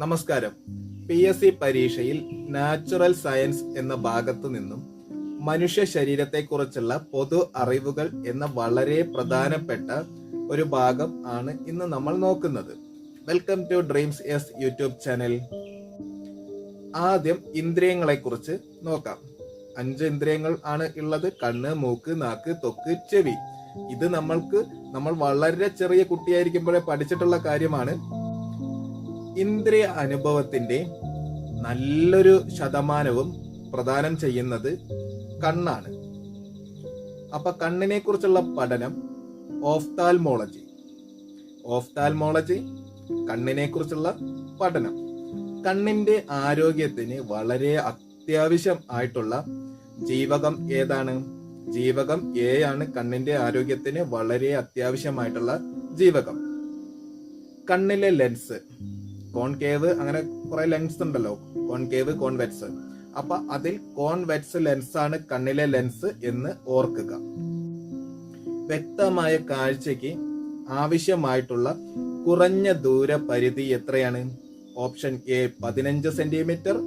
നമസ്കാരം. P S C പരീക്ഷയിൽ natural science എന്ന ഭാഗത്തു നിന്നും മനുഷ്യ ശരീരത്തെക്കുറിച്ചുള്ള പൊതു അറിവുകൾ എന്ന വളരെ പ്രധാനപ്പെട്ട ഒരു ഭാഗം ആണ് ഇന്ന് നമ്മൾ നോക്കുന്നത്. Welcome to dreams S YouTube channel ആദ്യം ഇന്ദ്രിയങ്ങളെ കുറിച്ച് നോക്കാം. അഞ്ച് ഇന്ദ്രിയങ്ങൾ ആണ് ഉള്ളത്. കണ്ണ് മൂക്ക് നാക്ക് തൊക്ക് ചെവി. ഇത് നമ്മൾക്ക് നമ്മൾ വളരെ ചെറിയ കുട്ടിയായിരിക്കുമ്പോഴേ പഠിച്ചിട്ടുള്ള കാര്യമാണ്. ഇന്ദ്രിയ അനുഭവത്തിന്റെ നല്ലൊരു ശതമാനവും പ്രദാനം ചെയ്യുന്നത് കണ്ണാണ്. അപ്പൊ കണ്ണിനെ കുറിച്ചുള്ള പഠനം ഓഫ്താൽമോളജി. ഓഫ്താൽമോളജി കണ്ണിനെ കുറിച്ചുള്ള പഠനം. കണ്ണിന്റെ ആരോഗ്യത്തിന് വളരെ അത്യാവശ്യം ആയിട്ടുള്ള ജീവകം ഏതാണ്? ജീവകം എ ആണ് കണ്ണിന്റെ ആരോഗ്യത്തിന് വളരെ അത്യാവശ്യമായിട്ടുള്ള ജീവകം. കണ്ണിലെ ലെൻസ്. കോൺകേവ് അങ്ങനെ കുറെ ലെൻസ് ഉണ്ടല്ലോ. കോൺകേവ് കോൺവെക്സ് അപ്പൊ അതിൽ കോൺവെക്സ് ലെൻസ് ആണ് കണ്ണിലെ ലെൻസ് എന്ന് ഓർക്കുക. വ്യക്തമായ കാഴ്ചയ്ക്ക് ആവശ്യമായിട്ടുള്ള കുറഞ്ഞ ദൂര പരിധി എത്രയാണ്? ഓപ്ഷൻ എ പതിനഞ്ച് സെന്റിമീറ്റർ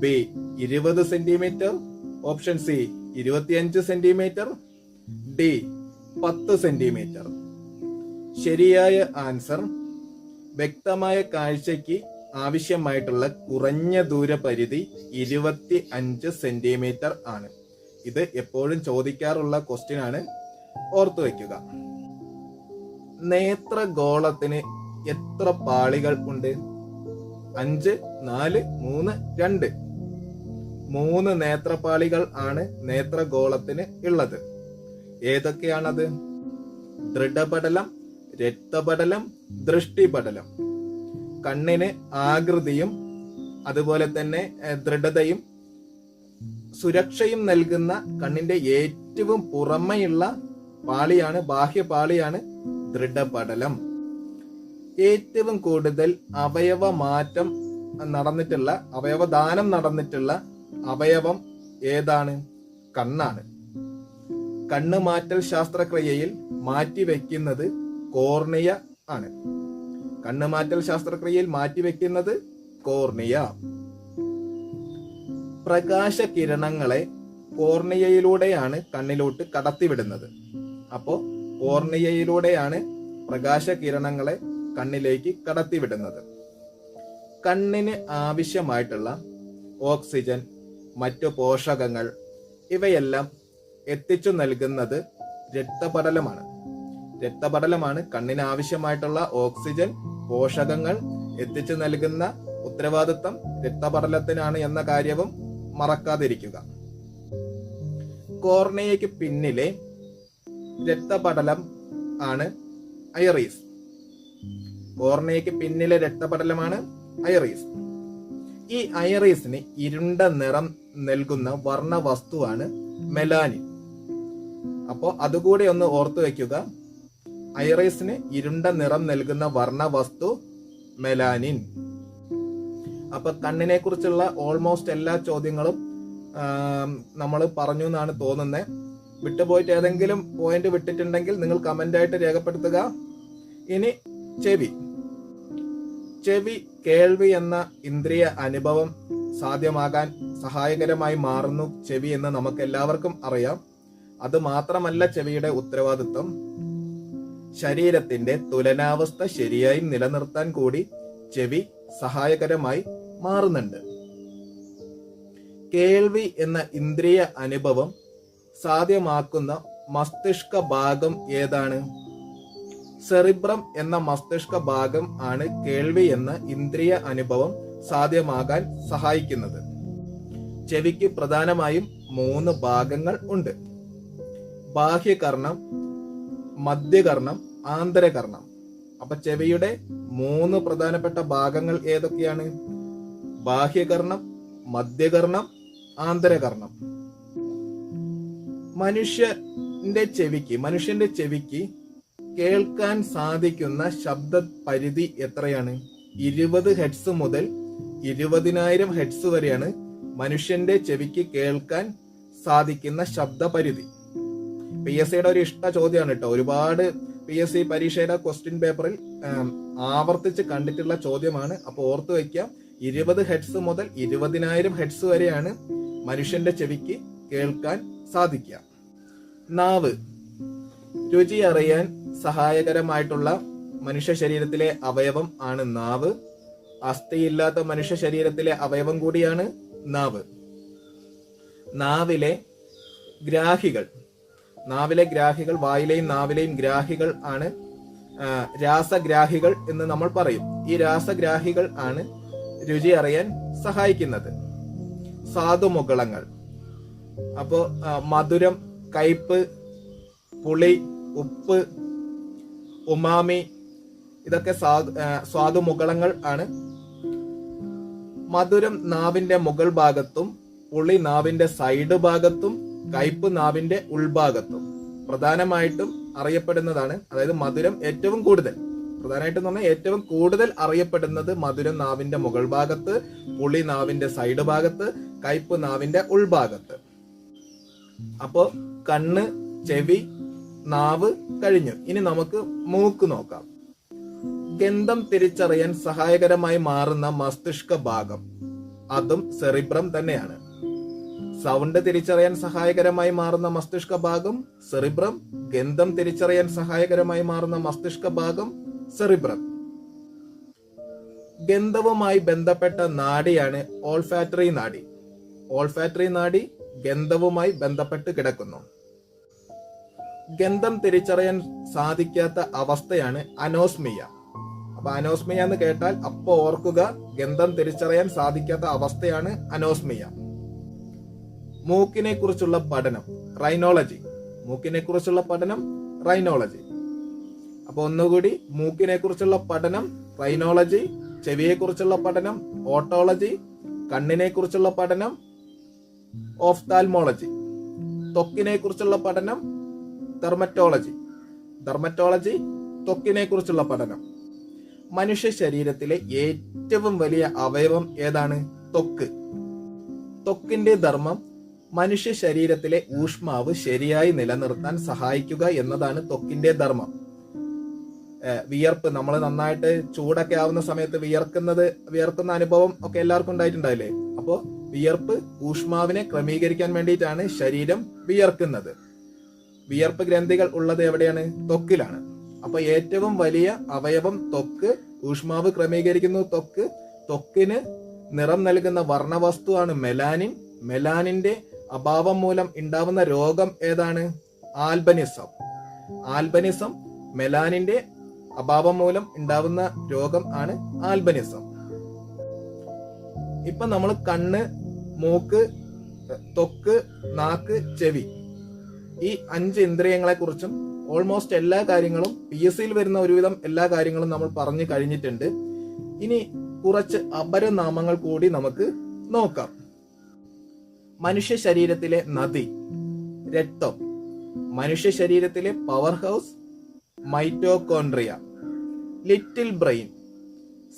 ബി ഇരുപത് സെന്റിമീറ്റർ ഓപ്ഷൻ സി ഇരുപത്തിയഞ്ച് സെന്റിമീറ്റർ ഡി പത്ത് സെന്റിമീറ്റർ ശരിയായ ആൻസർ വ്യക്തമായ കാഴ്ചയ്ക്ക് ആവശ്യമായിട്ടുള്ള കുറഞ്ഞ ദൂരപരിധി ഇരുപത്തി അഞ്ച് സെന്റിമീറ്റർ ആണ്. ഇത് എപ്പോഴും ചോദിക്കാറുള്ള ക്വസ്റ്റ്യൻ ആണ്. ഓർത്തു വെക്കുക നേത്രഗോളത്തിന് എത്ര പാളികൾ ഉണ്ട്? അഞ്ച് നാല് മൂന്ന് രണ്ട്. മൂന്ന് നേത്രപാളികൾ ആണ് നേത്രഗോളത്തിന് ഉള്ളത്. ഏതൊക്കെയാണത്? ദൃഢപടലം രക്തപടലം ദൃഷ്ടിപടലം. കണ്ണിന് ആകൃതിയും അതുപോലെ തന്നെ ദൃഢതയും സുരക്ഷയും നൽകുന്ന കണ്ണിന്റെ ഏറ്റവും പുറമെയുള്ള പാളിയാണ് ബാഹ്യപാളിയാണ് ദൃഢപടലം. ഏറ്റവും കൂടുതൽ അവയവ മാറ്റം നടന്നിട്ടുള്ള അവയവദാനം നടന്നിട്ടുള്ള അവയവം ഏതാണ്? കണ്ണാണ്. കണ്ണ് മാറ്റൽ ശാസ്ത്രക്രിയയിൽ മാറ്റിവെക്കുന്നത് കോർണിയ ആണ്. കണ്ണുമാറ്റൽ ശാസ്ത്രക്രിയയിൽ മാറ്റിവെക്കുന്നത് കോർണിയ. പ്രകാശ കിരണങ്ങളെ കോർണിയയിലൂടെയാണ് കണ്ണിലോട്ട് കടത്തിവിടുന്നത്. അപ്പോ കോർണിയയിലൂടെയാണ് പ്രകാശ കിരണങ്ങളെ കണ്ണിലേക്ക് കടത്തിവിടുന്നത്. കണ്ണിന് ആവശ്യമായിട്ടുള്ള ഓക്സിജൻ മറ്റു പോഷകങ്ങൾ ഇവയെല്ലാം എത്തിച്ചു നൽകുന്നത് രക്തപടലമാണ്. രക്തപടലമാണ് കണ്ണിന് ആവശ്യമായിട്ടുള്ള ഓക്സിജൻ പോഷകങ്ങൾ എത്തിച്ചു നൽകുന്ന ഉത്തരവാദിത്വം രക്തപടലത്തിനാണ് എന്ന കാര്യവും മറക്കാതിരിക്കുക. കോർണിയയ്ക്ക് പിന്നിലെ രക്തപടലം ആണ് ഐറീസ്. കോർണിയയ്ക്ക് പിന്നിലെ രക്തപടലമാണ് ഐറീസ്. ഈ ഐറീസിന് ഇരുണ്ട നിറം നൽകുന്ന വർണ വസ്തുവാണ് മെലാനിൻ. അപ്പോ അതുകൂടെ ഒന്ന് ഓർത്തു വെക്കുക ഐറീസിന് ഇരുണ്ട നിറം നൽകുന്ന വർണ വസ്തു മെലാനിൻ. അപ്പൊ കണ്ണിനെ കുറിച്ചുള്ള ഓൾമോസ്റ്റ് എല്ലാ ചോദ്യങ്ങളും നമ്മൾ പറഞ്ഞു എന്നാണ് തോന്നുന്നത് വിട്ടുപോയിട്ട് ഏതെങ്കിലും പോയിന്റ് വിട്ടിട്ടുണ്ടെങ്കിൽ നിങ്ങൾ കമന്റ് ആയിട്ട് രേഖപ്പെടുത്തുക. ഇനി ചെവി. ചെവി കേൾവി എന്ന ഇന്ദ്രിയ അനുഭവം സാധ്യമാകാൻ സഹായകരമായി മാറുന്നു ചെവി എന്ന് നമുക്ക് എല്ലാവർക്കും അറിയാം. അത് മാത്രമല്ല ചെവിയുടെ ഉത്തരവാദിത്വം. ശരീരത്തിന്റെ തുലനാവസ്ഥ ശരിയായി നിലനിർത്താൻ കൂടി ചെവി സഹായകരമായി മാറുന്നുണ്ട്. കേൾവി എന്ന ഇന്ദ്രിയ അനുഭവം സാധ്യമാക്കുന്ന മസ്തിഷ്ക ഭാഗം ഏതാണ്? സെറിബ്രം എന്ന മസ്തിഷ്ക ഭാഗം ആണ് കേൾവി എന്ന ഇന്ദ്രിയ അനുഭവം സാധ്യമാകാൻ സഹായിക്കുന്നത്. ചെവിക്ക് പ്രധാനമായും മൂന്ന് ഭാഗങ്ങൾ ഉണ്ട്. ബാഹ്യകർണം മധ്യകർണം ആന്തരകർണം. അപ്പൊ ചെവിയുടെ മൂന്ന് പ്രധാനപ്പെട്ട ഭാഗങ്ങൾ ഏതൊക്കെയാണ്? ബാഹ്യകർണം മധ്യകർണം ആന്തരകർണം. മനുഷ്യന്റെ ചെവിക്ക് മനുഷ്യന്റെ ചെവിക്ക് കേൾക്കാൻ സാധിക്കുന്ന ശബ്ദ പരിധി എത്രയാണ്? ഇരുപത് ഹെഡ്സ് മുതൽ ഇരുപതിനായിരം ഹെഡ്സ് വരെയാണ് മനുഷ്യന്റെ ചെവിക്ക് കേൾക്കാൻ സാധിക്കുന്ന ശബ്ദ പരിധി പി എസ് സിയുടെ ഒരു ഇഷ്ട ചോദ്യമാണ് കേട്ടോ. ഒരുപാട് പി എസ് സി പരീക്ഷയുടെ ക്വസ്റ്റ്യൻ പേപ്പറിൽ ആവർത്തിച്ച് കണ്ടിട്ടുള്ള ചോദ്യമാണ്. അപ്പോൾ ഓർത്തു വെക്കാം ഇരുപത് ഹെഡ്സ് മുതൽ ഇരുപതിനായിരം ഹെഡ്സ് വരെയാണ് മനുഷ്യന്റെ ചെവിക്ക് കേൾക്കാൻ സാധിക്കുക നാവ്. രുചി അറിയാൻ സഹായകരമായിട്ടുള്ള മനുഷ്യ ശരീരത്തിലെ അവയവം ആണ് നാവ്. അസ്ഥിയില്ലാത്ത മനുഷ്യ ശരീരത്തിലെ അവയവം കൂടിയാണ് നാവ്. നാവിലെ ഗ്രാഹികൾ. നാവിലെ ഗ്രാഹികൾ വായിലെയും നാവിലെയും ഗ്രാഹികൾ ആണ് രാസഗ്രാഹികൾ എന്ന് നമ്മൾ പറയും. ഈ രാസഗ്രാഹികൾ ആണ് രുചി അറിയാൻ സഹായിക്കുന്നത്. സാധുമുകളങ്ങൾ അപ്പോ മധുരം കയ്പ് പുളി ഉപ്പ് ഉമാമി ഇതൊക്കെ സ്വാദുമുകളങ്ങൾ ആണ്. മധുരം നാവിന്റെ മുകൾ ഭാഗത്തും പുളി നാവിന്റെ സൈഡ് ഭാഗത്തും കയ്പ് നാവിന്റെ ഉൾഭാഗത്തും പ്രധാനമായിട്ടും അറിയപ്പെടുന്നതാണ്. അതായത് മധുരം ഏറ്റവും കൂടുതൽ. പ്രധാനമായിട്ടും എന്ന് പറഞ്ഞാൽ ഏറ്റവും കൂടുതൽ അറിയപ്പെടുന്നത് മധുരം നാവിന്റെ മുകൾ ഭാഗത്ത് പുളി നാവിന്റെ സൈഡ് ഭാഗത്ത് കയ്പ് നാവിന്റെ ഉൾഭാഗത്ത്. അപ്പോ കണ്ണ് ചെവി നാവ് കഴിഞ്ഞു. ഇനി നമുക്ക് മൂക്ക് നോക്കാം. ഗന്ധം തിരിച്ചറിയാൻ സഹായകരമായി മാറുന്ന മസ്തിഷ്ക ഭാഗം. അതും സെറിബ്രം തന്നെയാണ്. സൗണ്ട് തിരിച്ചറിയാൻ സഹായകരമായി മാറുന്ന മസ്തിഷ്ക ഭാഗം സെറിബ്രം. ഗന്ധം തിരിച്ചറിയാൻ സഹായകരമായി മാറുന്ന മസ്തിഷ്ക ഭാഗം സെറിബ്രം. ഗന്ധവുമായി ബന്ധപ്പെട്ട നാഡിയാണ് ഓൾഫാറ്ററി നാഡി. ഓൾഫാറ്ററി നാഡി ഗന്ധവുമായി ബന്ധപ്പെട്ട് കിടക്കുന്നു. ഗന്ധം തിരിച്ചറിയാൻ സാധിക്കാത്ത അവസ്ഥയാണ് അനോസ്മിയ. അപ്പൊ അനോസ്മിയ എന്ന് കേട്ടാൽ അപ്പൊ ഓർക്കുക ഗന്ധം തിരിച്ചറിയാൻ സാധിക്കാത്ത അവസ്ഥയാണ് അനോസ്മിയ. മൂക്കിനെ കുറിച്ചുള്ള പഠനം റൈനോളജി മൂക്കിനെ കുറിച്ചുള്ള പഠനം റൈനോളജി അപ്പൊ ഒന്നുകൂടി മൂക്കിനെ കുറിച്ചുള്ള പഠനം റൈനോളജി ചെവിയെ കുറിച്ചുള്ള പഠനം ഓട്ടോളജി കണ്ണിനെ കുറിച്ചുള്ള പഠനം ഓഫ്താൽമോളജി ത്വക്കിനെ കുറിച്ചുള്ള പഠനം തെർമറ്റോളജി തെർമറ്റോളജി ത്വക്കിനെ കുറിച്ചുള്ള പഠനം. മനുഷ്യ ശരീരത്തിലെ ഏറ്റവും വലിയ അവയവം ഏതാണ്? ത്വക്ക് ത്വക്കിന്റെ ധർമ്മം മനുഷ്യ ശരീരത്തിലെ ഊഷ്മാവ് ശരിയായി നിലനിർത്താൻ സഹായിക്കുക എന്നതാണ് ത്വക്കിന്റെ ധർമ്മം. വിയർപ്പ് നമ്മൾ നന്നായിട്ട് ചൂടൊക്കെ ആവുന്ന സമയത്ത് വിയർക്കുന്നത് വിയർക്കുന്ന അനുഭവം ഒക്കെ എല്ലാവർക്കും ഉണ്ടായിട്ടുണ്ടാവില്ലേ അപ്പോ വിയർപ്പ് ഊഷ്മാവിനെ ക്രമീകരിക്കാൻ വേണ്ടിയിട്ടാണ് ശരീരം വിയർക്കുന്നത്. വിയർപ്പ് ഗ്രന്ഥികൾ ഉള്ളത് എവിടെയാണ്? ത്വക്കിലാണ്. അപ്പൊ ഏറ്റവും വലിയ അവയവം ത്വക്ക് ഊഷ്മാവ് ക്രമീകരിക്കുന്നു ത്വക്ക്. ത്വക്കിന് നിറം നൽകുന്ന വർണവസ്തുവാണ് മെലാനിൻ. മെലാനിന്റെ അഭാവം മൂലം ഉണ്ടാവുന്ന രോഗം ഏതാണ്? ആൽബനിസം. ആൽബനിസം മെലാനിന്റെ അഭാവം മൂലം ഉണ്ടാവുന്ന രോഗം ആണ് ആൽബനിസം. ഇപ്പൊ നമ്മൾ കണ്ണ് മൂക്ക് തൊക്ക് നാക്ക് ചെവി ഈ അഞ്ച് ഇന്ദ്രിയങ്ങളെ കുറിച്ചും ഓൾമോസ്റ്റ് എല്ലാ കാര്യങ്ങളും പി എസ് സിയിൽ വരുന്ന ഒരുവിധം എല്ലാ കാര്യങ്ങളും നമ്മൾ പറഞ്ഞു കഴിഞ്ഞിട്ടുണ്ട്. ഇനി കുറച്ച് അപരനാമങ്ങൾ കൂടി നമുക്ക് നോക്കാം. മനുഷ്യ ശരീരത്തിലെ നദി രക്തം. മനുഷ്യ ശരീരത്തിലെ power house mitochondria little brain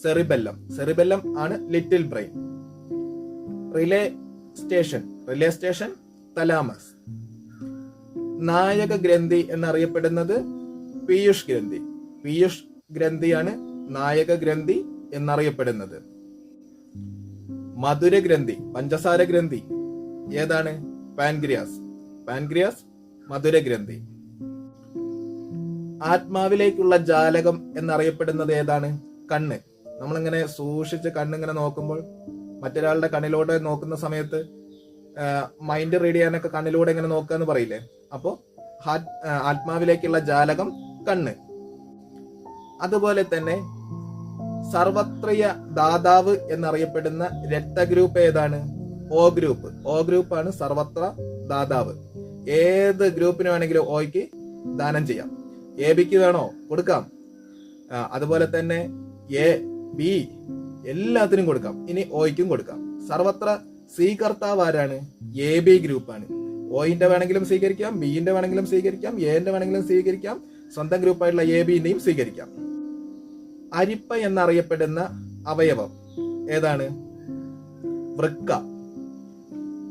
cerebellum cerebellum ആണ് little brain relay station relay station thalamus നായക ഗ്രന്ഥി എന്നറിയപ്പെടുന്നത് പീയൂഷ് ഗ്രന്ഥി. പീയൂഷ് ഗ്രന്ഥിയാണ് നായക ഗ്രന്ഥി എന്നറിയപ്പെടുന്നത്. മധുര ഗ്രന്ഥി പഞ്ചസാര ഗ്രന്ഥി. ഏതാണ്? പാൻക്രിയാസ്. പാൻക്രിയാസ് മധുരഗ്രന്ഥി. ആത്മാവിലേക്കുള്ള ജാലകം എന്നറിയപ്പെടുന്നത് ഏതാണ്? കണ്ണ്. നമ്മളിങ്ങനെ സൂക്ഷിച്ച് കണ്ണിങ്ങനെ നോക്കുമ്പോൾ മറ്റൊരാളുടെ കണ്ണിലൂടെ നോക്കുന്ന സമയത്ത് മൈൻഡ് റീഡ് ചെയ്യാനൊക്കെ കണ്ണിലൂടെ ഇങ്ങനെ നോക്കുക എന്ന് പറയില്ലേ? അപ്പോ ആത്മാവിലേക്കുള്ള ജാലകം കണ്ണ്. അതുപോലെ തന്നെ സർവത്രിയ ദാതാവ് എന്നറിയപ്പെടുന്ന രക്തഗ്രൂപ്പ് ഏതാണ്? ഓ ഗ്രൂപ്പ് ഒ ഗ്രൂപ്പാണ് സർവത്ര ദാതാവ്. ഏത് ഗ്രൂപ്പിന് വേണമെങ്കിലും ഒയ്ക്ക് ദാനം ചെയ്യാം. എ ബിക്ക് വേണോ? കൊടുക്കാം. അതുപോലെ തന്നെ എ ബി എല്ലാത്തിനും കൊടുക്കാം. ഇനി ഒയ്ക്കും കൊടുക്കാം. സർവത്ര സ്വീകർത്താവ് ആരാണ്? എ ബി ഗ്രൂപ്പാണ് ഒയിന്റെ വേണമെങ്കിലും സ്വീകരിക്കാം ബിന്റെ വേണമെങ്കിലും സ്വീകരിക്കാം എന്റെ വേണമെങ്കിലും സ്വീകരിക്കാം സ്വന്തം ഗ്രൂപ്പായിട്ടുള്ള എ ബിന്റെയും സ്വീകരിക്കാം. അരിപ്പ എന്നറിയപ്പെടുന്ന അവയവം ഏതാണ്? വൃക്ക.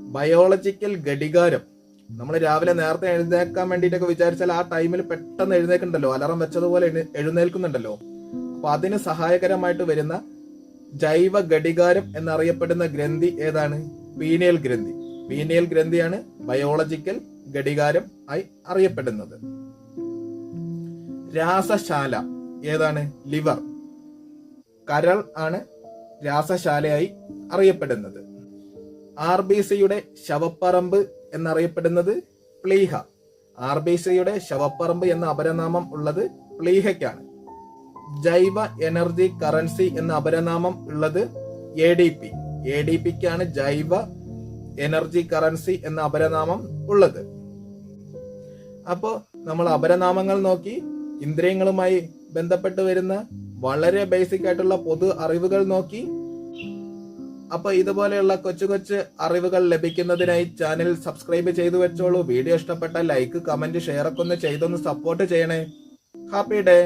ബയോളജിക്കൽ ഘടികാരം. നമ്മൾ രാവിലെ നേരത്തെ എഴുന്നേക്കാൻ വേണ്ടിയിട്ടൊക്കെ വിചാരിച്ചാൽ ആ ടൈമിൽ പെട്ടെന്ന് എഴുന്നേക്കുന്നുണ്ടല്ലോ അലാറം വെച്ചതുപോലെ എഴു- എഴുന്നേൽക്കുന്നുണ്ടല്ലോ. അപ്പൊ അതിന് സഹായകരമായിട്ട് വരുന്ന ജൈവ ഘടികാരം എന്നറിയപ്പെടുന്ന ഗ്രന്ഥി ഏതാണ്? പീനിയൽ ഗ്രന്ഥി. പീനിയൽ ഗ്രന്ഥിയാണ് ബയോളജിക്കൽ ഘടികാരം ആയി അറിയപ്പെടുന്നത്. രാസശാല ഏതാണ്? ലിവർ. കരൾ ആണ് രാസശാലയായി അറിയപ്പെടുന്നത്. ആർ ബി സിയുടെ ശവപ്പറമ്പ് എന്നറിയപ്പെടുന്നത് പ്ലീഹ. ആർ ബി സിയുടെ ശവപ്പറമ്പ് എന്ന അപരനാമം ഉള്ളത് പ്ലീഹയ്ക്കാണ്. ജൈവ എനർജി കറൻസി എന്ന അപരനാമം ഉള്ളത് A D P. A D പിക്കാണ് ജൈവ എനർജി കറൻസി എന്ന അപരനാമം ഉള്ളത്. അപ്പോ നമ്മൾ അപരനാമങ്ങൾ നോക്കി ഇന്ദ്രിയങ്ങളുമായി ബന്ധപ്പെട്ട് വരുന്ന വളരെ ബേസിക് ആയിട്ടുള്ള പൊതു അറിവുകൾ നോക്കി അപ്പൊ ഇതുപോലെയുള്ള കൊച്ചു കൊച്ചു അറിവുകൾ ലഭിക്കുന്നതിനായി ചാനൽ സബ്സ്ക്രൈബ് ചെയ്തു വെച്ചോളൂ. വീഡിയോ ഇഷ്ടപ്പെട്ട ലൈക്ക് കമന്റ് ഷെയർ ഒക്കെ ഒന്ന് ചെയ്തൊന്ന് സപ്പോർട്ട് ചെയ്യണേ. Happy day